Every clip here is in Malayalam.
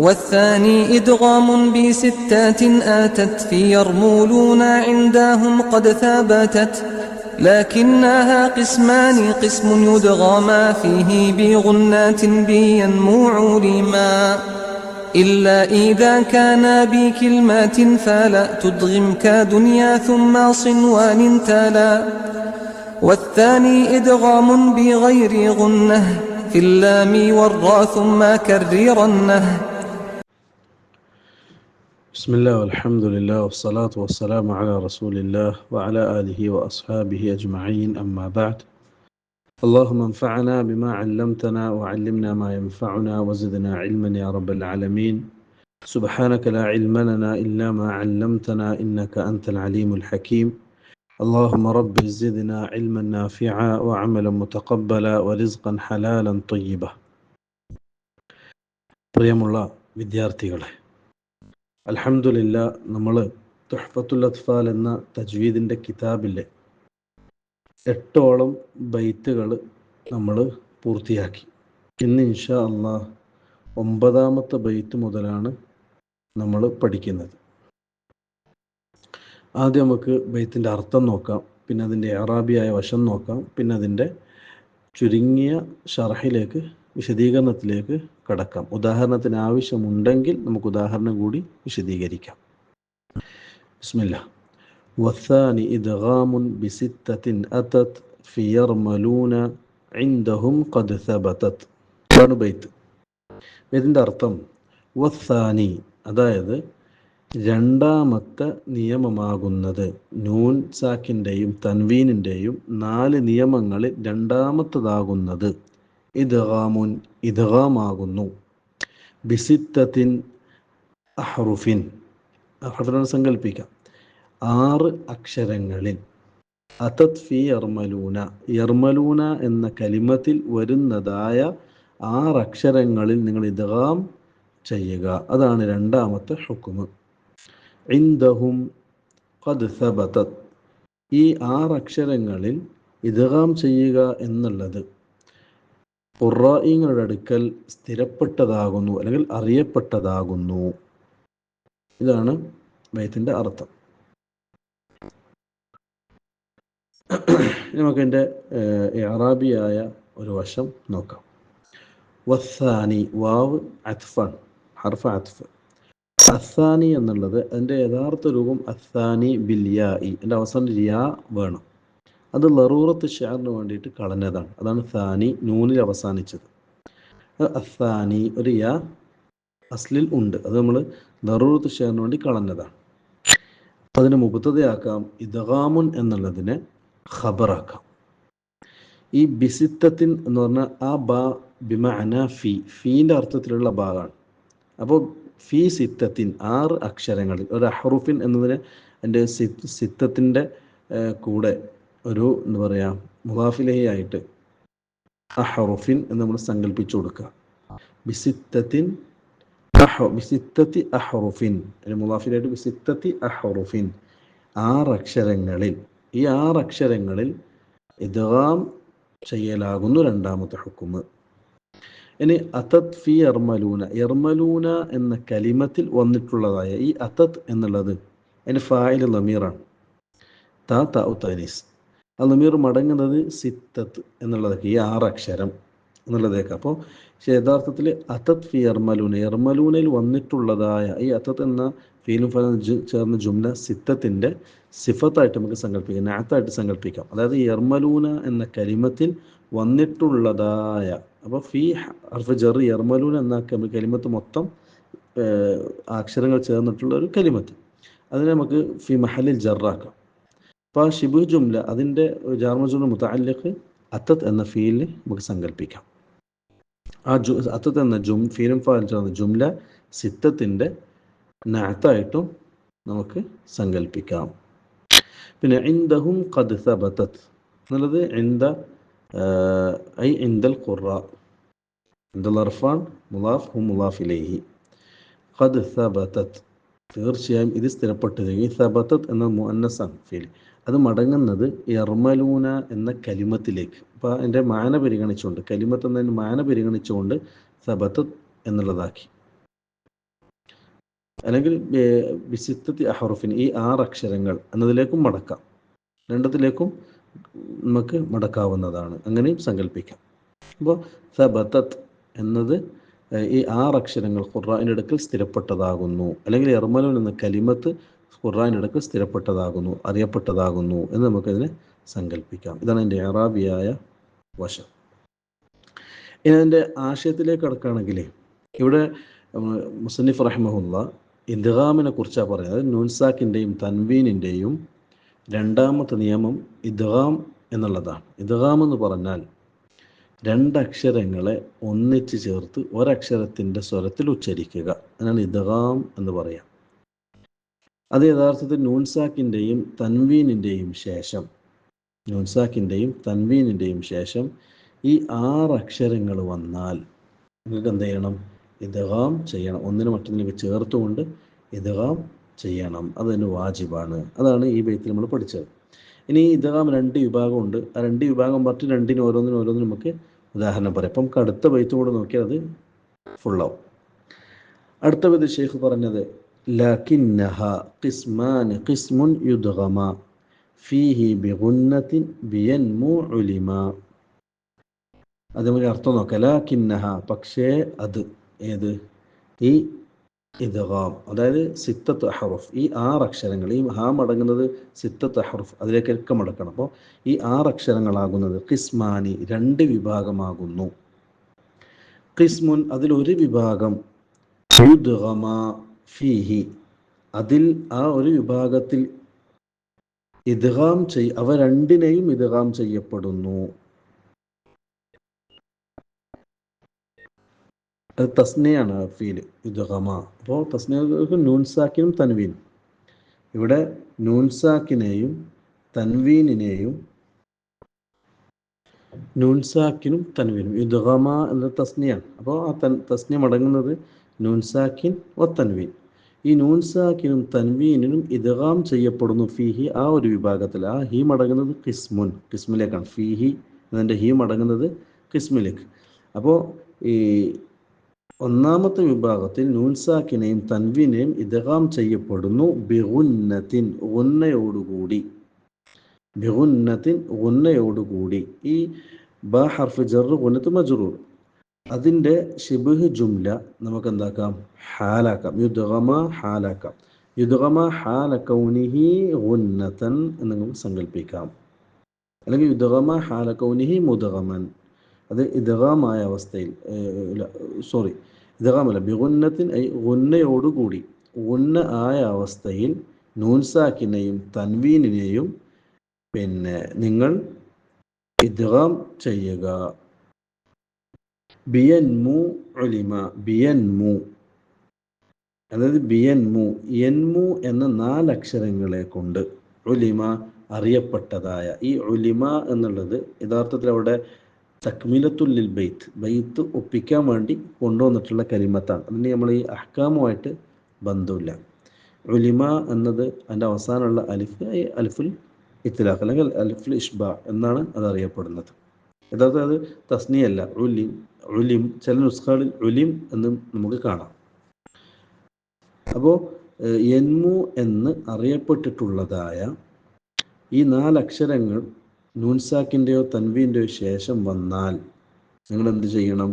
والثاني إدغام بستات آتت في يرمولون عندهم قد ثبتت لكنها قسمان قسم يدغما فيه بغنات بينموع لما إلا إذا كان بكلمات فلا تدغم كدنيا ثم صنوان تلا والثاني إدغام بغير غنة في اللام والراء ثم كررنه بسم الله والحمد لله والصلاة والسلام على رسول الله وعلى آله وأصحابه أجمعين أما بعد اللهم انفعنا بما علمتنا وعلمنا ما ينفعنا وزدنا علما يا رب العالمين سبحانك لا علم لنا إلا ما علمتنا إنك أنت العليم الحكيم اللهم رب زدنا علما نافعا وعملا متقبلا ورزقا حلالا طيبا പ്രിയമുള്ള വിദ്യാർത്ഥികളെ അൽഹംദുലില്ല നമ്മൾ തുഹ്ഫത്തുൽ അത്ഫാൽ എന്ന തജ്വീദിന്റെ കിതാബിലെ എട്ടോളം ബൈത്തുകൾ നമ്മൾ പൂർത്തിയാക്കി. ഇന്ന് ഇൻഷാ അള്ളാഹ് ഒമ്പതാമത്തെ ബൈത്ത് മുതലാണ് നമ്മൾ പഠിക്കുന്നത്. ആദ്യം നമുക്ക് ബൈത്തിന്റെ അർത്ഥം നോക്കാം പിന്നെ അതിന്റെ അറാബിയായ വശം നോക്കാം പിന്നെ അതിന്റെ ചുരുങ്ങിയ ഷർഹിലേക്ക് വിശദീകരണത്തിലേക്ക് കടക്കാം ഉദാഹരണത്തിന് ആവശ്യമുണ്ടെങ്കിൽ നമുക്ക് ഉദാഹരണം കൂടി വിശദീകരിക്കാം ബിസ്മില്ല والثاني إدغام بستة أتت في يرملون عندهم قد ثبتت ഇതാണ് ബൈത്ത് ഇതിൻ്റെ അർത്ഥം വസാനി അതായത് രണ്ടാമത്തെ നിയമമാകുന്നത് നൂൻ സാക്കിൻ്റെയും തൻവീനിൻ്റെയും നാല് നിയമങ്ങളിൽ രണ്ടാമത്തതാകുന്നത് ഇദ്ഗാമുൻ ഇദ്ഗാമാകുന്നു. ബിസിത്തത്തിൻ അഹ്റുഫിൻ. അഹ്റുഫിനെ സങ്കല്പിക്കാം ആറ് അക്ഷരങ്ങളിൽ. അതത് ഫി യർമലൂന. യർമലൂന എന്ന കലിമത്തിൽ വരുന്നതായ ആറ് അക്ഷരങ്ങളിൽ നിങ്ങൾ ഇദ്ഗാം ചെയ്യുക. അതാണ് രണ്ടാമത്തെ ഹുക്കുമ് ഇൻദഹും ഖദ് സബതത്. ഈ ആറ് അക്ഷരങ്ങളിൽ ഇദ്ഗാം ചെയ്യുക എന്നുള്ളത് ഖുറായിങ്ങളുടെ അടുക്കൽ സ്ഥിരപ്പെട്ടതാകുന്നു അല്ലെങ്കിൽ അറിയപ്പെട്ടതാകുന്നു. ഇതാണ് ബൈത്തിന്റെ അർത്ഥം. നമുക്ക് എന്റെ അറാബിയായ ഒരു വശം നോക്കാം. വസ്സാനി വാവ് അത്ഫാൻ ഹർഫ അത്ഫ്. അസാനി എന്നുള്ളത് അതിന്റെ യഥാർത്ഥ രൂപം അസാനി ബിൽ യാ ഇ. എന്റെ അവസാനം യാ വേണം. അത് ലറൂറത്ത് ഷാറിന് വേണ്ടിയിട്ട് കളഞ്ഞതാണ്. അതാണ് സാനി നൂനിൽ അവസാനിച്ചത്. അസാനി ഒരു യാ അസ്ലിൽ ഉണ്ട്. അത് നമ്മൾ ലറൂറത്ത് ഷാറിന് വേണ്ടി കളഞ്ഞതാണ്. അതിനെ മുബത്തതയാക്കാം ഇദഗാമുൻ എന്നുള്ളതിനെ ഖബറാക്കാം. ഈ ബിസിത്തത്തിൻ എന്ന് പറഞ്ഞാൽ ആ ബാ ബിമഅന ഫി ഫീന്റെ അർത്ഥത്തിലുള്ള ഭാഗമാണ്. അപ്പോൾ ഫി സിത്തത്തിൻ ആറ് അക്ഷരങ്ങളിൽ ഒരു അഹ്റുഫിൻ എന്നതിന് എന്റെ സിത്തത്തിന്റെ കൂടെ ഒരു എന്താ പറയുക മുദാഫിലയായിട്ട് അഹറുഫിൻ എന്ന് നമ്മൾ സങ്കല്പിച്ചു കൊടുക്കുക. ബിസിത്തത്തിൻ ബിസിത്തത്തി അഹറുഫിൻ. മുദാഫിലായിട്ട് ബിസിത്തത്തി അഹറുഫിൻ. ആറ് അക്ഷരങ്ങളിൽ ഈ ആറ് അക്ഷരങ്ങളിൽ ഇദ്ഗാം ചെയ്യലാകുന്നു രണ്ടാമത്തെ ഹുക്കുമ്. ഇനി അതത് ഫി എർമലൂന എർമലൂന എന്ന കലിമത്തിൽ വന്നിട്ടുള്ളതായ ഈ അതത് എന്നുള്ളത് അതിന്റെ ഫായിൽ ലമീറാണ്. താ ത ഉത്തനീസ് ആ മടങ്ങുന്നത് സിത്തത്ത് എന്നുള്ളതൊക്കെ ഈ ആറ് അക്ഷരം എന്നുള്ളതൊക്കെ. അപ്പോൾ യഥാർത്ഥത്തിൽ അതത് ഫി എർമലൂന എർമലൂനയിൽ വന്നിട്ടുള്ളതായ ഈ അതത് എന്ന ഫീലും ഫലം ചേർന്ന ജുംല സിത്തത്തിന്റെ സിഫത്തായിട്ട് നമുക്ക് സങ്കല്പിക്കാം നാത്തായിട്ട് സങ്കല്പിക്കാം അതായത് എർമലൂന എന്ന കരിമത്തിൽ വന്നിട്ടുള്ളതായ അപ്പോൾ ഫി അർഫ് ജർ എർമലൂന എന്ന കരിമത്ത് മൊത്തം അക്ഷരങ്ങൾ ചേർന്നിട്ടുള്ള ഒരു കരിമത്ത് അതിനെ നമുക്ക് ഫി മഹലിൽ ജറാക്കാം. അപ്പോൾ ഷിബു ജുംല അതിന്റെ ജാർമജുല മുത്തല്ലിഖ് അത്തത്ത് എന്ന ഫീലിൽ നമുക്ക് സങ്കല്പിക്കാം ആ ജു അത്തത്ത് എന്ന ജും ഫീലും ചേർന്ന ജുംല സിത്തത്തിന്റെ നാത്തായിട്ടും നമുക്ക് സങ്കല്പിക്കാം പിന്നെ ഇന്ദഹും ഖദ് സബത്തത് എന്നുള്ളത് ഇന്ദ ഐ ഇന്ദൽ ഖുറ ഇന്ദൽ അർഫാൻ മുലാഫ് ഹു മുലാഫ് ഇലൈഹി. ഖദ് സബത്തത് തീർച്ചയായും ഇത് സ്ഥിരപ്പെട്ടു ഈ സബത്തത് എന്ന മുഅന്നസാണ് ഫീൽ അത് മടങ്ങുന്നത് എർമലൂന എന്ന കലിമത്തിലേക്ക്. അപ്പോൾ അതിന്റെ മാന പരിഗണിച്ചുകൊണ്ട് കലിമത്ത് എന്നതിന് മാന പരിഗണിച്ചുകൊണ്ട് സബത്ത് എന്നുള്ളതാക്കി. അല്ലെങ്കിൽ വിശിത്തത്തി അഹറുഫിൻ ഈ ആറ് അക്ഷരങ്ങൾ എന്നതിലേക്കും മടക്കാം. രണ്ടത്തിലേക്കും നമുക്ക് മടക്കാവുന്നതാണ്. അങ്ങനെയും സങ്കല്പിക്കാം അപ്പോൾ സബത്തത്ത് എന്നത് ഈ ആറ് അക്ഷരങ്ങൾ ഖുർആാന്റെ അടുക്കൽ സ്ഥിരപ്പെട്ടതാകുന്നു. അല്ലെങ്കിൽ എർമലൂൻ എന്ന കലിമത്ത് ഖുർആാന്റെ ഇടയ്ക്ക് സ്ഥിരപ്പെട്ടതാകുന്നു അറിയപ്പെട്ടതാകുന്നു എന്ന് നമുക്കതിനെ സങ്കല്പിക്കാം ഇതാണ് എന്റെ അറാബിയായ വശം. ഇനി അതിന്റെ ആശയത്തിലേക്ക് കടക്കുകയാണെങ്കിൽ ഇവിടെ മുസന്നിഫ് റഹ്മുല്ല ഇദ്ഗാമിനെ കുറിച്ചാണ് പറയുന്നത്. നൂൻസാക്കിന്റെയും തൻവീനിന്റെയും രണ്ടാമത്തെ നിയമം ഇദ്ഗാം എന്നുള്ളതാണ്. ഇദ്ഗാം എന്ന് പറഞ്ഞാൽ രണ്ടക്ഷരങ്ങളെ ഒന്നിച്ച് ചേർത്ത് ഒരക്ഷരത്തിന്റെ സ്വരത്തിൽ ഉച്ചരിക്കുക. അതിനാണ് ഇദ്ഗാം എന്ന് പറയാം അത് യഥാർത്ഥത്തിൽ നൂൻസാക്കിന്റെയും തൻവീനിന്റെയും ശേഷം നൂൻസാക്കിന്റെയും തൻവീനിന്റെയും ശേഷം ഈ ആറ് അക്ഷരങ്ങൾ വന്നാൽ നിങ്ങൾക്ക് എന്ത് ചെയ്യണം. ഇദ്ഗാം ചെയ്യണം ഒന്നിന് മറ്റൊന്നിലേക്ക് ചേർത്തുകൊണ്ട് ഇദ്ഗാം ചെയ്യണം. അതിന് വാജിബാണ്. അതാണ് ഈ ബൈത്തിൽ നമ്മൾ പഠിച്ചത്. ഇനി ഈ രണ്ട് വിഭാഗമുണ്ട്. ആ രണ്ട് വിഭാഗം മറ്റു രണ്ടിനും ഓരോന്നിനും ഓരോന്നിനും നമുക്ക് ഉദാഹരണം പറയാം. അപ്പം അടുത്ത ബൈത്തും കൂടെ നോക്കിയാൽ അത് ഫുള്ളാവും അടുത്ത വിധ ഷെയ്ഖ് പറഞ്ഞത് ലക്കിന്നഹ ഖിസ്മാൻ ഖിസ്മുൻ യുദ്ഗമ ഫീഹി ബിഗുന്നത്തിൻ ബിയൻമു ഉലിമ അതേപോലെ അർത്ഥം നോക്കാം ലാക്കിന്നഹ പക്ഷേ അത് ഏത് ഈ ഇദ്ഗാം അതായത് സിത്തത്ത് അഹറുഫ് ഈ ആറ് അക്ഷരങ്ങൾ ഈ ഹാ മടങ്ങുന്നത് സിത്തത്ത് അഹറുഫ് അതിലേക്കൊക്കെ മടക്കണം. അപ്പോൾ ഈ ആറ് അക്ഷരങ്ങളാകുന്നത് ഖിസ്മാനി രണ്ട് വിഭാഗമാകുന്നു. ഖിസ്മുൻ അതിലൊരു വിഭാഗം. യുദ്ഗമ. ഫീഹി. അതിൽ ആ ഒരു വിഭാഗത്തിൽ ഇദ്ഗാം ചെയ് അവ രണ്ടിനെയും ഇദ്ഗാം ചെയ്യപ്പെടുന്നു. അത് തസ്നയാണ് ഫീൽ ഇദ്ഗമ. അപ്പോൾ തസ്നയ്ക്ക് നൂൻസാക്കിനും തൻവീനും. ഇവിടെ നൂൻസാക്കിനെയും തൻവീനിനെയും നൂൻസാക്കിനും തൻവീനും. ഇദ്ഗമ എന്ന തസ്നിയാണ്. അപ്പോൾ ആ തൻ തസ്നി മടങ്ങുന്നത് നൂൻസാക്കിൻ ഒ തൻവീൻ. ഈ നൂൻസാക്കിനും തൻവീനിനും ഇദ്ഗാം ചെയ്യപ്പെടുന്നു. ഫീഹി ആ ഒരു വിഭാഗത്തിൽ. ആ ഹീ മടങ്ങുന്നത് കിസ്മുൻ കിസ്മിലേക്കാണ്. ഫീഹി എന്നതിന്റെ ഹീ മടങ്ങുന്നത് കിസ്മിലേക്ക്. അപ്പോൾ ഈ ഒന്നാമത്തെ വിഭാഗത്തിൽ നൂൻസാക്കിനെയും തൻവീനെയും ഇദ്ഗാം ചെയ്യപ്പെടുന്നു ബിഗുന്നത്തിൻ ഉന്നയോടുകൂടി ബിഗുന്നത്തിൻ ഉന്നയോടുകൂടി ഈ ബ ഹർഫ് ജറു ഗുന്നത്ത് മജ്റൂർ. അതിന്റെ ഷിബുഹ് ജുംല നമുക്ക് എന്താക്കാം ഹാലാക്കാം. യുദ്ഗമ ഹാലാക്കാം. യുദ്ഗമ ഹാല കൗനിഹി ഗുന്നതൻ എന്ന് നമുക്ക് സങ്കല്പിക്കാം അല്ലെങ്കിൽ യുദ്ഗമ ഹാല കൗനിഹി മുദ്ഗമൻ. അത് ഇദ്ഗാമായ അവസ്ഥയിൽ സോറി ഇദ്ഗാമല്ല ബിഗുന്നത്തിൻ ഐ ഉന്നയോടുകൂടി ഗുന്ന ആയ അവസ്ഥയിൽ നൂൻസാക്കിനെയും തൻവീനിനെയും പിന്നെ നിങ്ങൾ ഇദ്ഗാം ചെയ്യുക. ബിയൻമു ഒലിമ ബിയൻമു അതായത് ബിയൻമു എൻമു എന്ന നാലക്ഷരങ്ങളെ കൊണ്ട് ഒലിമ അറിയപ്പെട്ടതായ ഈ ഒലിമ എന്നുള്ളത് യഥാർത്ഥത്തിൽ അവിടെ തക്മിലത്തുല്ലിൽ ബെയ്ത്ത് ബെയ്ത്ത് ഒപ്പിക്കാൻ വേണ്ടി കൊണ്ടുവന്നിട്ടുള്ള കരിമത്താണ് അതിന് നമ്മൾ ഈ അഹ്കാമുമായിട്ട് ബന്ധമില്ല. ഉലിമ എന്നത് അതിന്റെ അവസാനമുള്ള അലിഫ് അലിഫുൽ ഇത്തിലാഖ് അല്ലെങ്കിൽ അലിഫുൽ ഇഷ്ബ എന്നാണ് അത് അറിയപ്പെടുന്നത് യഥാർത്ഥത്തിൽ അത് തസ്നിയല്ല ഉലിം ഉലിം ചില നുസ്ഖകളിൽ ഉലിം എന്നും നമുക്ക് കാണാം. അപ്പോൾ എൻമു എന്ന് അറിയപ്പെട്ടിട്ടുള്ളതായ ഈ നാലക്ഷരങ്ങൾ നൂൻസാക്കിന്റെയോ തൻവീന്റെയോ ശേഷം വന്നാൽ നിങ്ങൾ എന്ത് ചെയ്യണം?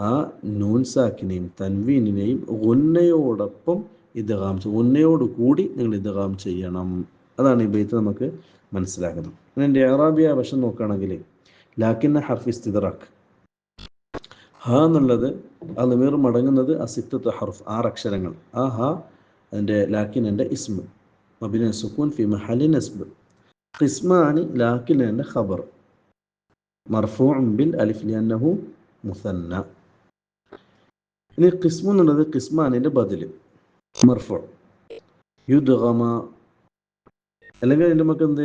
ആ നൂൻസാക്കിനെയും തൻവീനിനെയും ഉന്നയോടൊപ്പം ഇദ്ഗാം ഉന്നയോട് കൂടി നിങ്ങൾ ഇദ്ഗാം ചെയ്യണം. അതാണ് ഈ ബൈത്ത് നമുക്ക് മനസ്സിലാക്കുന്നത്. അതിന്റെ അറാബിയ വശം നോക്കുകയാണെങ്കിൽ ലാക്കിന്ന ഹർഫ് ഹ എന്നുള്ളത് ആ നിമീർ മടങ്ങുന്നത് അസിത്തത്ത് ഹർഫ് ആറ് അക്ഷരങ്ങൾ. ആ ഹ അതിന്റെ ലാക്കിനന്റെ ഇസ്മ. മബിന സുക്കൂൻ ഫി ഹലിൻ നസ്ബ്. ഖിസ്മാനി ലാക്കിനന്റെ ഖബർ. മർഫൂ ബിൽ അലിഫ് ലിയന്നഹു മുസന്ന. ഇനി ഖിസ്മു എന്നുള്ളത് ഖിസ്മാനിന്റെ ബദൽ മർഫു. യുദ്ഗമ. അല്ലെങ്കിൽ അതിന്റെ നമുക്ക് എന്ത്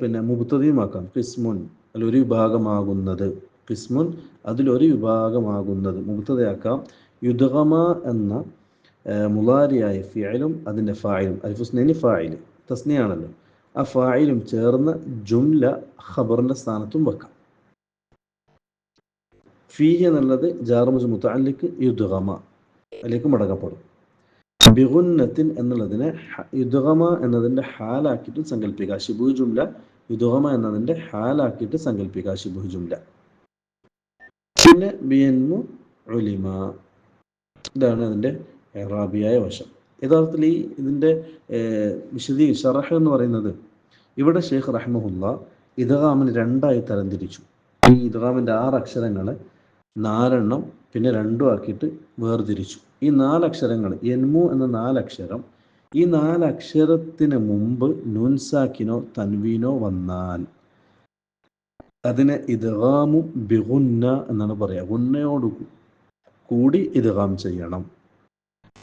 പിന്നെ മുബുത്തതിയുമാക്കാം ഖിസ്മുൻ. അല്ല ഒരു വിഭാഗമാകുന്നത്. ഖിസ്മുൻ അതിലൊരു വിഭാഗമാകുന്നത്. മുബത്തതയാക്കാം യുദ്ഗമ എന്ന മുലാരിയായ ഫിയലും. അതിന്റെ ഫായിലും അൽഫുസ്നി ഫായിൽ. തസ്നിയാണല്ലോ. ആ ഫായിലും ചേർന്ന ജുംല ഖബറിന്റെ സ്ഥാനത്തും വെക്കാം. ഫീ എന്നുള്ളത് ജാർമുസ് മുത്താലിക്ക് യുദ്ഗമ അതിലേക്ക് മടങ്ങപ്പെടും. ബിഗുന്നത്തിൻ എന്നുള്ളതിനെ യുദ്ധമ എന്നതിന്റെ ഹാലാക്കിയിട്ട് സങ്കല്പിക്കുക ഷിബു ജുംല യുദ്ഗമ എന്നതിന്റെ ഹാലാക്കിയിട്ട് സങ്കല്പിക്കുക ഷിബു ജുംല. പിന്നെ ബിയൻമു ഒലിമ ഇതാണ് അതിന്റെ എറാബിയായ വശം. യഥാർത്ഥത്തിൽ ഈ ഇതിന്റെ വിശദീ ഷറഹ് എന്ന് പറയുന്നത് ഇവിടെ ഷെയ്ഖ് റഹ്മുല്ല ഇദ്ഗാമിന് രണ്ടായി തരംതിരിച്ചു. ഈ ഇദ്ഗാമിന്റെ ആറ് അക്ഷരങ്ങളെ നാലെണ്ണം പിന്നെ രണ്ടും ആക്കിയിട്ട് വേർതിരിച്ചു. ഈ നാലക്ഷരങ്ങൾ എൻമു എന്ന നാലക്ഷരം ഈ നാലക്ഷരത്തിന് മുമ്പ് നുൻസാക്കിനോ തൻവീനോ വന്നാൽ അതിനെ ഇദ്ഗാമു ബിഗുന്ന എന്നാണ് പറയുക ഗുന്നയോട് കൂടി ഇദ്ഗാം ചെയ്യണം.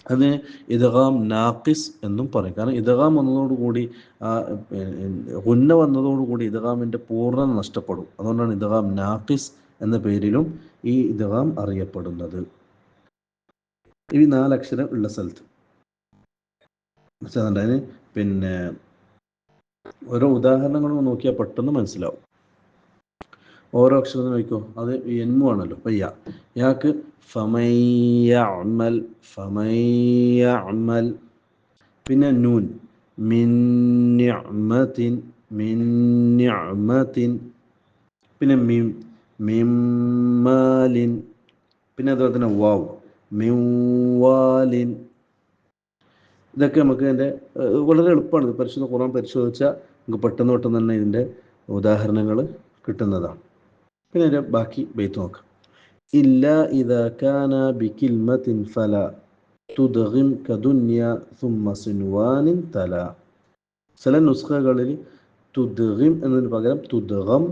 അതിന് ഇദ്ഗാം നാഖിസ് എന്നും പറയും. കാരണം ഇദ്ഗാം വന്നതോടുകൂടി ഗുന്ന വന്നതോടുകൂടി ഇദ്ഗാമിന്റെ പൂർണത നഷ്ടപ്പെടും. അതുകൊണ്ടാണ് ഇദ്ഗാം നാഖിസ് എന്ന പേരിലും ഈ ഇദ്ഗാം അറിയപ്പെടുന്നത്. ഈ നാലക്ഷരം ഉള്ള സ്ഥലത്ത്. പിന്നെ ഓരോ ഉദാഹരണങ്ങളും നോക്കിയാൽ പെട്ടെന്ന് മനസ്സിലാവും. ഓരോ അക്ഷരം വയ്ക്കോ. അത് എൻമു ആണല്ലോ പയ്യ യാ. യാക്ക് ഫമയ്യഅമൽ ഫമയ്യഅമൽ. പിന്നെ നൂൻ. മിൻ നിഅമത്തിൻ പിന്നെ മിം മിമ്മാലിൻ. പിന്നെ അതുപോലെ തന്നെ വാവ്. മിവാലിൻ ഇതൊക്കെ നമുക്ക് എന്റെ വളരെ എളുപ്പമാണ് പരിശോധന കുറവ് പരിശോധിച്ചാൽ നമുക്ക് പെട്ടെന്ന് പെട്ടെന്ന് തന്നെ ഇതിന്റെ ഉദാഹരണങ്ങൾ കിട്ടുന്നതാണ്. പിന്നെ ബാക്കി ബെയ്ത്ത് നോക്കാം. ഇല്ല ഇതാക്കാന കാന ബിക്കിൽമത്തിൻ ഫല തുദഹിം കദുന്യ സുമ്മ സിൻവാനിൻ തല. ചില നുസ്ഖകളിൽ തുദഹിം എന്നതിന് പകരം തുദഹം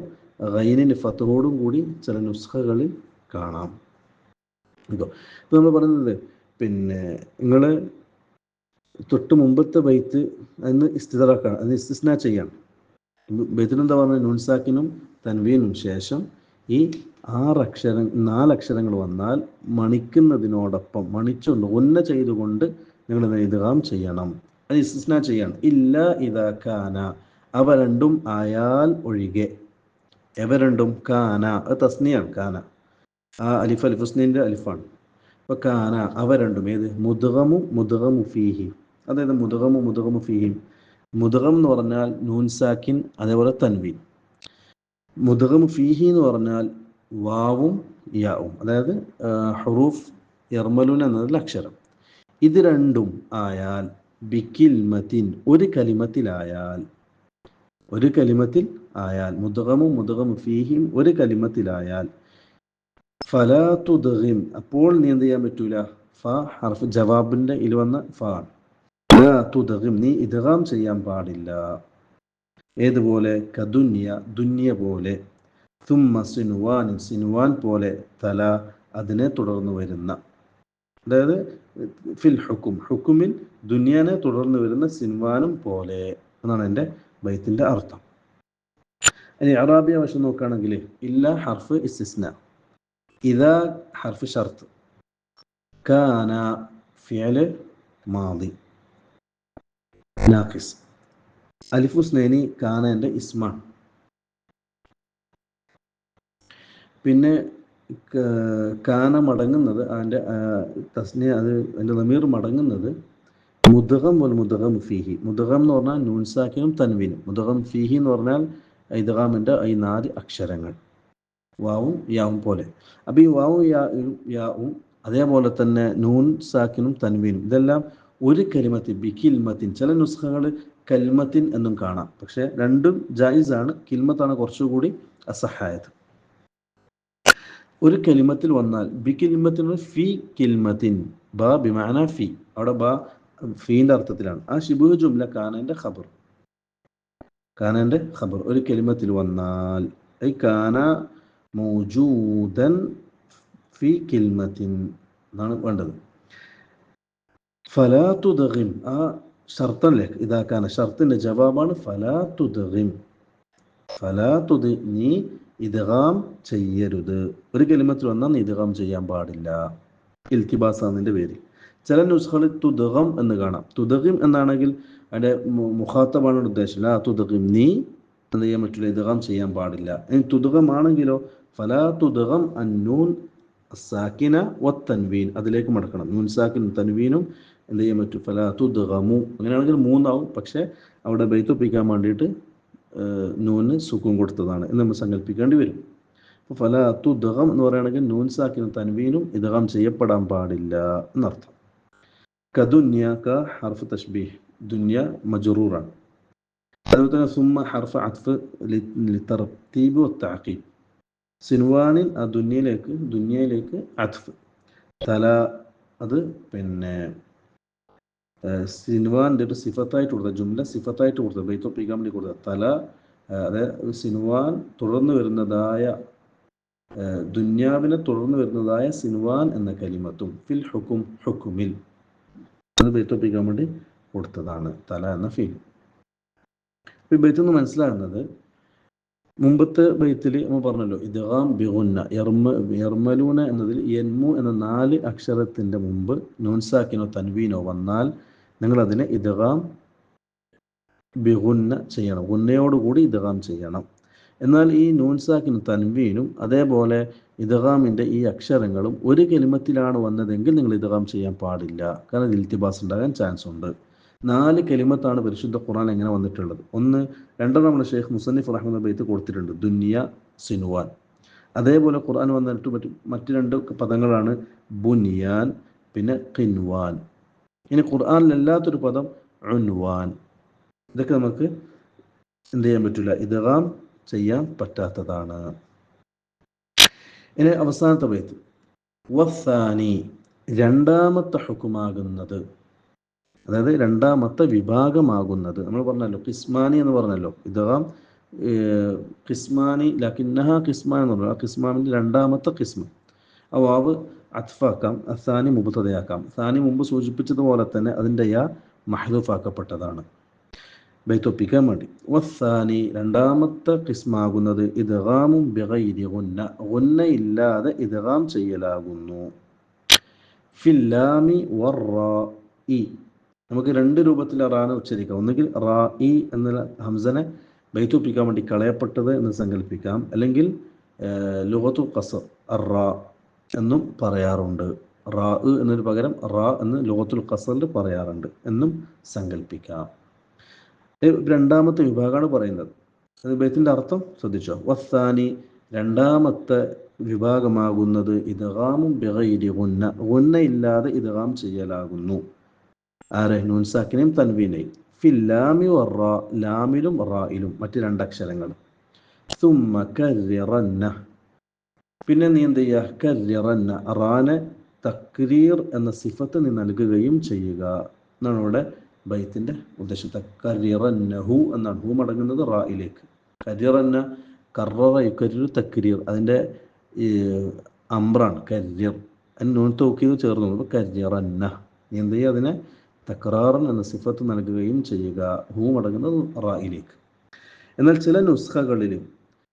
ഗൈനിന് ഫത്തോടും കൂടി ചില നുസ്ഖകളിൽ കാണാം. ഇതോ. ഇപ്പം നമ്മൾ പറയുന്നത് പിന്നെ നിങ്ങൾ തൊട്ട് മുമ്പത്തെ ബൈത്ത് അതിന് ഇസ്തിതറാക്കാണ് അതിന് ഇസ്തിസ്ന ചെയ്യാണ്. ബൈത്തിനെന്താ പറഞ്ഞത്? നുൻസാക്കിനും തൻവീനും ശേഷം ഈ ആറക്ഷര നാലക്ഷരങ്ങൾ വന്നാൽ മണിക്കുന്നതിനോടൊപ്പം മണിച്ചുകൊണ്ട് ഒന്ന ചെയ്തുകൊണ്ട് നിങ്ങൾ നെയ്തുകാം ചെയ്യണം? അത് ഇസ്ന ചെയ്യണം. ഇല്ല ഇതാ കാന. അവ രണ്ടും ആയാൽ ഒഴികെ. എവ രണ്ടും? കാന. അത് തസ്നിയാണ് കാന. ആ അലിഫ് അലിഫ് അലിഫുസ്നീന്റെ അലിഫാണ്. അപ്പോൾ കാന അവ രണ്ടും ഏത്? മുതുകമു മുതുകമു ഫീഹി. അതായത് മുതുകമു മുതുകമു ഫീഹിം. മുതുകം എന്ന് പറഞ്ഞാൽ നൂൻസാക്കിൻ അതേപോലെ തൻവീൻ. മുദ്ഗമു ഫീഹി എന്ന് പറഞ്ഞാൽ വാവും യാവും അതായത് ഹറൂഫ് യർമലൂൻ എന്നതിൽ അക്ഷരം ഇത് രണ്ടും ആയാൽ ബിക്കിൽമത്തിൻ ഒരു കലിമത്തിലായാൽ ഒരു കലിമത്തിൽ ആയാൽ മുതകമും മുതകം ഫീഹിയും ഒരു കലിമത്തിലായാൽ ഫലാ തുദ്ഗിം അപ്പോൾ നീ എന്ത് ചെയ്യാൻ പറ്റൂല? ഫ ഹർഫ് ജവാബിന്റെ ഇതിൽ വന്ന ഫ. ആണ്. ലാ നീ ഇതകാം ചെയ്യാൻ പാടില്ല. ഏതുപോലെ? കദുന്യ ദുന്യ പോലെ. തുമ്മ സിനുവാൻ സിനുവാൻ പോലെ തല അതിനെ തുടർന്ന് വരുന്ന. അതായത് ഫിൽ ഹുക്കും. ഹുക്കുമിൽ ദുനിയാനെ തുടർന്ന് വരുന്ന സിൻവാനും പോലെ എന്നാണ് എന്റെ ബൈത്തിന്റെ അർത്ഥം. ഇനി അറാബിയ വശം നോക്കുകയാണെങ്കിൽ ഇല്ല ഹർഫ് ഇസ്തിസ്ന. ഇതാ ഹർഫ് ഷർത്ത്. കാന ഫിയൽ മാതി നാഖിസ്. അലിഫു സ്നേനി കാനന്റെ ഇസ്മാണ് പിന്നെ കാന മടങ്ങുന്നത് അതിന്റെ തസ്നെ അത് അതിന്റെ നമീർ മടങ്ങുന്നത് മുദകം വൽ മുദകം ഫീഹി. മുദകം എന്ന് പറഞ്ഞാൽ നൂൻസാക്കിനും തൻവീനും. മുദകം ഫീഹി എന്ന് പറഞ്ഞാൽ ഇദ്ഗാമിന്റെ ഈ നാല് അക്ഷരങ്ങൾ. വാവും യാവും പോലെ. അപ്പം ഈ വാവും യാവും യാവും അതേപോലെ തന്നെ നൂൻ സാക്കിനും തൻവീനും. ഇതെല്ലാം ഒരു കരിമത്തിൽ ബിക്കിൽമത്തിൻ ചില നുസ്ഖകൾ കൽമത്തിൻ എന്നും കാണാം. പക്ഷെ രണ്ടും ജായിസാണ്. കിൽമത്താണ് കുറച്ചുകൂടി അസഹായത്. ഒരു കലിമത്തിൽ വന്നാൽ ബി കിൽമത്തിൻ ഫി കിൽമത്തിൻ ബ ബിമാന ഫി. അവിടെ ബ ഫീന്റെ അർത്ഥത്തിലാണ്. ആ ഷിബു ജുംല കാനന്റെ ഖബർ. കാനന്റെ ഖബർ. ഒരു കലിമത്തിൽ വന്നാൽ ഐ കാന മൗജൂദൻ ഫി കിൽമത്തിൻ എന്നാണ് വേണ്ടത്. ഫലാ ആ ഷർത്തല്ലേ? ഇതാക്കാനാണ് ഷർത്തിന്റെ ജവാബാണ് ഫലാ തുതറിം ഫലാ തുദി. നീ ഇതകാം ചെയ്യരുത്. ഒരു കലിമത്തിൽ വന്നാൽ നീ ഇതകാം ചെയ്യാൻ പാടില്ല. ഇൽത്തിബാസ് എന്നതിന്റെ പേര്. ചില നുസ്ഖകളിൽ തുതകം എന്ന് കാണാം. തുതകിം എന്നാണെങ്കിൽ അതിന്റെ മുഖാത്തമാണ് ഉദ്ദേശം ലാ തുതകിം നീ എന്ത് ചെയ്യാൻ പറ്റില്ല ഇതകം ചെയ്യാൻ പാടില്ല. ഇനി തുതകമാണെങ്കിലോ ഫലാ തുതകം അന്നൂൻ സാക്കിന വത്തൻവീൻ അതിലേക്ക് മടക്കണം. നൂൻ സാക്കിനും തൻവീനും എന്ത് ചെയ്യാൻ പറ്റും? ഫലാത്തു ദഗമു അങ്ങനെയാണെങ്കിൽ മൂന്നാവും. പക്ഷേ അവിടെ ബൈത്തൊപ്പിക്കാൻ വേണ്ടിയിട്ട് നൂന് സുഖം കൊടുത്തതാണ് എന്ന് നമ്മൾ സങ്കല്പിക്കേണ്ടി വരും. അപ്പോൾ ഫലാത്തു ദഹം എന്ന് പറയുകയാണെങ്കിൽ നൂൻ സാക്കിനും തൻവീനും ഇതകം ചെയ്യപ്പെടാൻ പാടില്ല എന്നർത്ഥം. കദുന്യ ക ഹർഫ് തഷ്ബീഹ് ദുന്യ മജറൂറാണ്. അതുപോലെ തന്നെ സുമ്മ ഹർഫ് അത്ഫ് ലിത്തർത്തീബ് ഒത്താക്കി സിൻവാനിൽ ആ ദുന്യയിലേക്ക് ദുന്യയിലേക്ക് അത്ഫ്. തല അത് പിന്നെ സിൻവാന്റെ ഒരു സിഫത്തായിട്ട് കൊടുത്ത ജുംല സിഫത്തായിട്ട് കൊടുത്ത ബൈത്തോ പീഗാമിലി കൊടുത്ത തല അതായത് സിൻവാൻ തുടർന്ന് വരുന്നതായ ദുന്യാവിനെ തുടർന്ന് വരുന്നതായ സിൻവാൻ എന്ന കലിമത്തും ഫിൽ ഹുക്കും ഹുക്കുമിൽ അത് ബൈത്തൊപ്പിക്കാൻ വേണ്ടി കൊടുത്തതാണ് തല എന്ന ഫീൽ. ഈ ബൈത്തിൽ നിന്ന് മനസ്സിലാകുന്നത് മുമ്പത്തെ ബൈത്തിൽ നമ്മൾ പറഞ്ഞല്ലോ ഇദ്ഗാം ബിഗുന്ന യർമ യർമലൂന എന്നതിൽ യൻമു എന്ന നാല് അക്ഷരത്തിന്റെ മുമ്പ് നൂൻസാക്കിനോ തൻവീനോ വന്നാൽ നിങ്ങൾ അതിനെ ഇദ്ഗാം ബിഗുന്ന ചെയ്യണം. ഗുന്നയോടുകൂടി ഇതകാം ചെയ്യണം. എന്നാൽ ഈ നൂൻസാക്കിനും തൻവീനും അതേപോലെ ഇദ്ഗാമിന്റെ ഈ അക്ഷരങ്ങളും ഒരു കെലിമത്തിലാണ് വന്നതെങ്കിൽ നിങ്ങൾ ഇദ്ഗാം ചെയ്യാൻ പാടില്ല. കാരണം ഇൽത്തിബാസ് ഉണ്ടാകാൻ ചാൻസ് ഉണ്ട്. നാല് കെലിമത്താണ് പരിശുദ്ധ ഖുറാൻ എങ്ങനെ വന്നിട്ടുള്ളത്? ഒന്ന് രണ്ടെണ്ണം നമ്മുടെ ഷെയ്ഖ് മുസന്നിഫ് റഹ്മദ് ബൈത്ത് കൊടുത്തിട്ടുണ്ട്. ദുനിയ സിനുവാൻ അതേപോലെ ഖുർആൻ വന്നിട്ട് മറ്റു മറ്റ് രണ്ട് പദങ്ങളാണ് ബുനിയാൻ പിന്നെ ഖിൻവാൻ. ഇനി ഖുർആാനിലല്ലാത്തൊരു പദം ഉൻവാൻ. ഇതൊക്കെ നമുക്ക് എന്ത് ചെയ്യാൻ പറ്റില്ല ഇദ്ഗാം ചെയ്യാൻ പറ്റാത്തതാണ്. ഇനി അവസാനത്തെ വയത്ത് വസാനി രണ്ടാമത്തെ ഹുക്കുമാകുന്നത്. അതായത് രണ്ടാമത്തെ വിഭാഗമാകുന്നത്. നമ്മൾ പറഞ്ഞല്ലോ കിസ്മാനി എന്ന് പറഞ്ഞല്ലോ. ഇദ്ദേഹം കിസ്മാനി ലക്കിന്നഹ കിസ്മാൻ എന്ന് പറഞ്ഞു. ആ കിസ്മാമിന്റെ രണ്ടാമത്തെ കിസ്മ. ആ വാവ് അത്ഫാക്കാം അസാനി മുബത്തതയാക്കാം സാനി മുമ്പ് സൂചിപ്പിച്ചതുപോലെ തന്നെ അതിന്റെ യാ മഹദൂഫാക്കപ്പെട്ടതാണ് ബൈത്തൊപ്പിക്കാൻ വേണ്ടി. വസാനി രണ്ടാമത്തെ കിസ്മാകുന്നത് ഇദ്ഗാമും ബിഗൈരി ഗുന്ന. ഗുന്ന ഇല്ലാതെ ഇദ്ഗാം ചെയ്യലാകുന്നു. ഫില്ലാമി ഇ. നമുക്ക് രണ്ട് രൂപത്തിൽ റാന ഉച്ചരിക്കാം. ഒന്നുകിൽ റാ ഇ എന്ന ഹംസനെ ബൈത്തൊപ്പിക്കാൻ വേണ്ടി കളയപ്പെട്ടത് എന്ന് സങ്കല്പിക്കാം. അല്ലെങ്കിൽ ലുഹത്തു കസർ റാ. എന്നും പറയാറുണ്ട്. റാ എന്നതിന് പകരം റാ എന്ന് ലോകത്തുൽ ഖസറിൽ പറയാറുണ്ട് എന്നും സങ്കല്പിക്കാം രണ്ടാമത്തെ വിഭാഗമാണ് പറയുന്നത്. അത് ബൈത്തിന്റെ അർത്ഥം ശ്രദ്ധിച്ചോ? വസ്സാനി രണ്ടാമത്തെ വിഭാഗമാകുന്നത് ഇദ്ഗാമും ബിഗൈരി ഗുന്ന. ഗുന്ന ഇല്ലാതെ ഇദ്ഗാം ചെയ്യലാകുന്നു. ആരെ? നൂൻസാക്കിനെയും തൻവീനെയും. റാ ലാമിലും റായിലും മറ്റ് രണ്ടക്ഷരങ്ങൾ. പിന്നെ നീ എന്ത് ചെയ്യുക? കര്യറന്ന റാനെ തക്രീർ എന്ന സിഫത്ത് നീ നൽകുകയും ചെയ്യുക. എന്നാണ് ഇവിടെ ബൈത്തിന്റെ ഉദ്ദേശത്തെ കരിറന്നഹു എന്നാണ്. ഹു മടങ്ങുന്നത് റായിലേക്ക്. കരിറന്ന കററ യുക്കരിർ തക്രീർ. അതിന്റെ ഈ അമ്രാണ്. കരിയർ നൂൻ തോക്കിയത് ചേർന്നു. കരിറന്ന നീ എന്ത് ചെയ്യുക? അതിനെ തക്രാറൻ എന്ന സിഫത്ത് നൽകുകയും ചെയ്യുക. ഹൂ മടങ്ങുന്നത് റായിലേക്ക്. എന്നാൽ ചില നുസ്ഖകളിൽ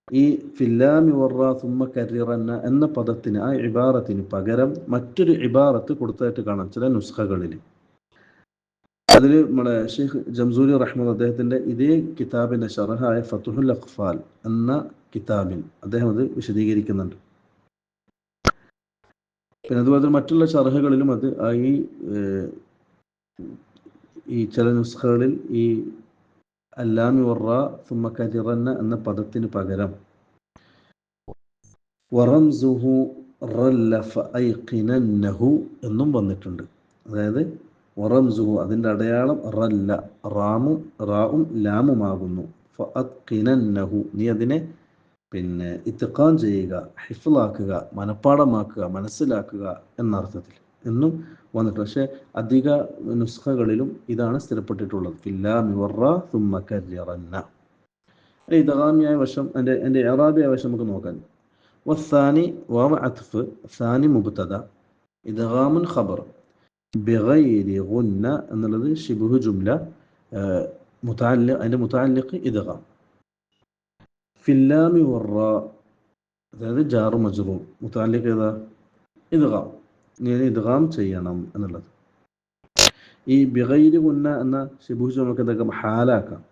ഈ ഫില്ലാമി വർറ സുമ്മ കരിറന്ന എന്ന പദത്തിന് ആ ഇബാറത്തിന് പകരം മറ്റൊരു ഇബാറത്ത് കൊടുത്തായിട്ട് കാണാം ചില നുസ്ഖകളിൽ അതിൽ നമ്മുടെ ഷെയ്ഖ് ജംസൂരി റഹ്മദ് അദ്ദേഹത്തിന്റെ ഇതേ കിതാബിന്റെ ഷറഹായ ഫത്തുഹുൽ അഖ്ഫാൽ എന്ന കിതാബിൽ അദ്ദേഹം അത് വിശദീകരിക്കുന്നുണ്ട്. പിന്നെ അതുപോലെ മറ്റുള്ള ഷറഹകളിലും അത് ഈ ഈ ചില നുസ്ഖകളിൽ ഈ അല്ലാമി വറ സുമ കരിറന്ന എന്ന പദത്തിന് പകരം വറംസുഹു റല്ലഫ ഐഖിനന്നഹു എന്നും വന്നിട്ടുണ്ട്. അതായത് വറംസുഹു അതിന്റെ അടയാളം റല്ല റാമും റാവും ലാമുമാകുന്നു. ഫഅത്ഖിനന്നഹു നീ അതിനെ പിന്നെ ഇത്തിഖാൻ ചെയ്യുക ഹിഫ്ലാക്കുക മനഃപ്പാടമാക്കുക മനസ്സിലാക്കുക എന്നർത്ഥത്തിൽ. എന്നും വന്നിട്ടുണ്ട് പക്ഷേ അധിക നുസ്ഖകളിലും ഇതാണ് സ്ഥിരപ്പെട്ടിട്ടുള്ളത്. ഫില്ലാ മിവർറ തുമ്മ കരിറന്ന ഇതഗാമിയായ വശം എന്റെ എന്റെ എറാബിയായ വശം നമുക്ക് നോക്കാൻ വസാനി വാവ അത്ഫ് സാനി മുബ്തദ. ഇദ്ഗാമുൻ ഖബർ. ബിഗൈരി ഗുന്ന എന്നുള്ളത് ഷിബുഹു ജുംല മുതാലിഖ് അതിന്റെ മുതാലിഖ് ഇദ്ഗാം ഫില്ലാമി വറ അതായത് ജാറു മജ്റൂർ മുതാലിഖ് ഏതാ? ഇദ്ഗാം നീ ഇദ്ഗാം ചെയ്യണം എന്നുള്ളത്. ഈ ബിഗൈരി ഗുന്ന എന്ന ഷിബുഹു നമുക്ക് എന്തൊക്കെ ഹാലാക്കാം.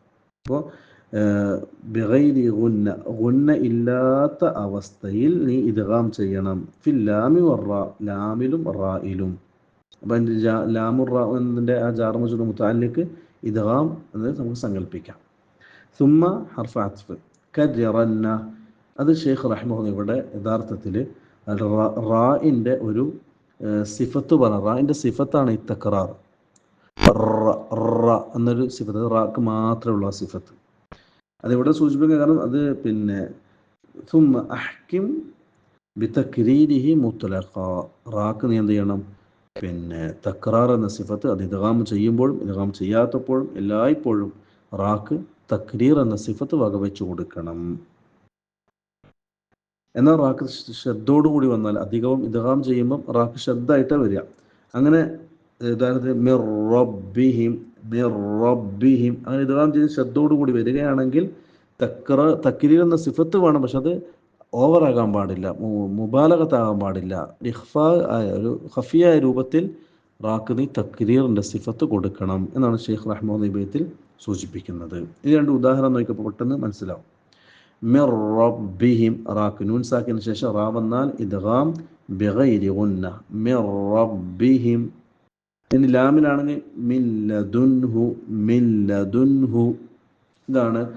അപ്പോൾ ബിഗൈരി ഗുന്ന ഗുന്ന ഇല്ലാത്ത അവസ്ഥയിൽ നീ ഇദ്ഗാം ചെയ്യണം. ഫിൽ ലാമി വർറ ലാമിലും റായിലും. അപ്പം ജാ ലാമുറ എന്നതിന്റെ ആ ജാർമുജുദ് മുത്താലിലേക്ക് ഇദ്ഗാം എന്ന് നമുക്ക് സങ്കല്പിക്കാം സുമ്മ ഹർഫ അത്ഫ് കജറന്ന അത് ഷെയ്ഖ് റഹ്മുഹ ഇവിടെ യഥാർത്ഥത്തിൽ റാഇന്റെ ഒരു സിഫത്ത് പറഞ്ഞ റാന്റെ സിഫത്താണ് ഈ തക്കറാർ എന്നൊരു സിഫത്ത് റാക്ക് മാത്രമേ ഉള്ളൂ ആ സിഫത്ത്. അതിവിടെ സൂചിപ്പിക്കുക കാരണം അത് പിന്നെ ثم ബിതക്രീരിഹി മുത്തലഖ റാക്ക് നീ എന്ത് ചെയ്യണം? പിന്നെ തക്രാർ എന്ന സിഫത്ത് അത് ഇതകാം ചെയ്യുമ്പോഴും ഇതകാം ചെയ്യാത്തപ്പോഴും എല്ലായ്പ്പോഴും റാക്ക് തക്രീർ എന്ന സിഫത്ത് വകവെച്ചു കൊടുക്കണം. എന്നാൽ റാക്ക് കൂടി വന്നാൽ അധികവും ഇദ്ഗാം ചെയ്യുമ്പം റാക്ക് ശബ്ദമായിട്ടാണ് വരിക. അങ്ങനെ ഉദാഹരണത്തിന് മിർ അങ്ങനെ ഇദ്ഗാം ചെയ്ത് കൂടി വരികയാണെങ്കിൽ തക്ര തക്രീർ എന്ന സിഫത്ത് വേണം. പക്ഷെ അത് ഓവറാകാൻ പാടില്ല. മുബാലകത്താകാൻ പാടില്ല. ഇഖ്ഫ ആയ ഒരു ഹഫിയായ രൂപത്തിൽ റാക്ക് നീ തക്രീറിന്റെ സിഫത്ത് കൊടുക്കണം എന്നാണ് ഷെയ്ഖ് റഹ്മാൻ നിബയത്തിൽ സൂചിപ്പിക്കുന്നത്. ഈ രണ്ട് ഉദാഹരണം നോക്കിയപ്പോൾ പെട്ടെന്ന് മനസ്സിലാവും. മിർ റബ്ബിഹിം. റാക്ക് നൂൻ സാക്കിന് ശേഷം റാ വന്നാൽ ഇദ്ഗാം ബിഗൈരി ഗുന്ന. മിർ റബ്ബിഹിം. ഇനി ലാമിലാണെങ്കിൽ മില്ലദുൻഹു മില്ലദുൻഹു ഇതാണ്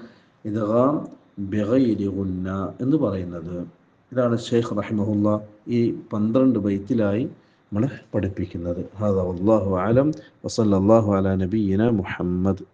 ഇദ്ഗാം ബിഗൈരി ഗുന്ന എന്ന് പറയുന്നത്. ഇതാണ് ഷെയ്ഖ് റഹിമഹുല്ല ഈ പന്ത്രണ്ട് ബൈത്തിലായി നമ്മളെ പഠിപ്പിക്കുന്നത്. ഹാദ വല്ലാഹു ആലം വസല്ലല്ലാഹു അലാ നബിയിന മുഹമ്മദ്.